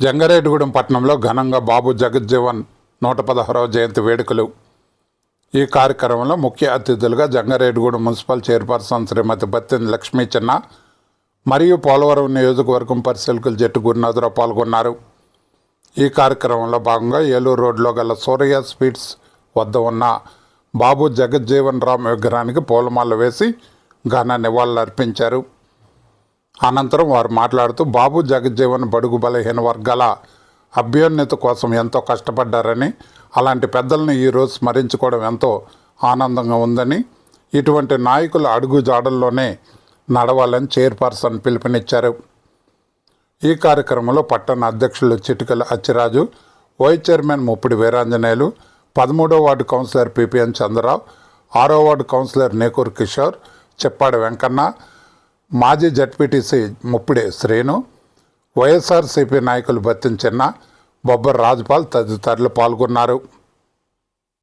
జంగారెడ్డిగూడెం పట్టణంలో ఘనంగా బాబు జగజ్జీవన్ నూట పదహారవ జయంతి వేడుకలు. ఈ కార్యక్రమంలో ముఖ్య అతిథులుగా జంగారెడ్డిగూడెం మున్సిపల్ చైర్పర్సన్ శ్రీమతి బత్తిన లక్ష్మీ చిన్న మరియు పోలవరం నియోజకవర్గం పరిశీలకులు జట్టు గురునాథరావు పాల్గొన్నారు. ఈ కార్యక్రమంలో భాగంగా ఏలూరు రోడ్లో గల సూర్య స్వీట్స్ వద్ద ఉన్న బాబు జగజ్జీవన్ రామ్ విగ్రహానికి పూలమాల వేసి ఘన నివాళులర్పించారు. అనంతరం వారు మాట్లాడుతూ బాబు జగజ్జీవన్ బడుగు బలహీన వర్గాల అభ్యున్నత కోసం ఎంతో కష్టపడ్డారని అలాంటి పెద్దలను ఈరోజు స్మరించుకోవడం ఎంతో ఆనందంగా ఉందని ఇటువంటి నాయకుల అడుగు జాడల్లోనే నడవాలని చైర్పర్సన్ పిలుపునిచ్చారు. ఈ కార్యక్రమంలో పట్టణ అధ్యక్షులు చిటికల అచ్చిరాజు వైస్ చైర్మన్ ముప్పిడి వీరాంజనేయులు పదమూడో వార్డు కౌన్సిలర్ పిపిఎన్ చంద్రరావు ఆరో వార్డు కౌన్సిలర్ నేకూర్ కిషోర్ చెప్పాడు వెంకన్న మాజీ జడ్పీటీసీ ముప్పిడి శ్రీను వైఎస్ఆర్సీపీ నాయకులు బత్తిన చిన్న బొబ్బర్ రాజపాల్ తదితరులు పాల్గొన్నారు.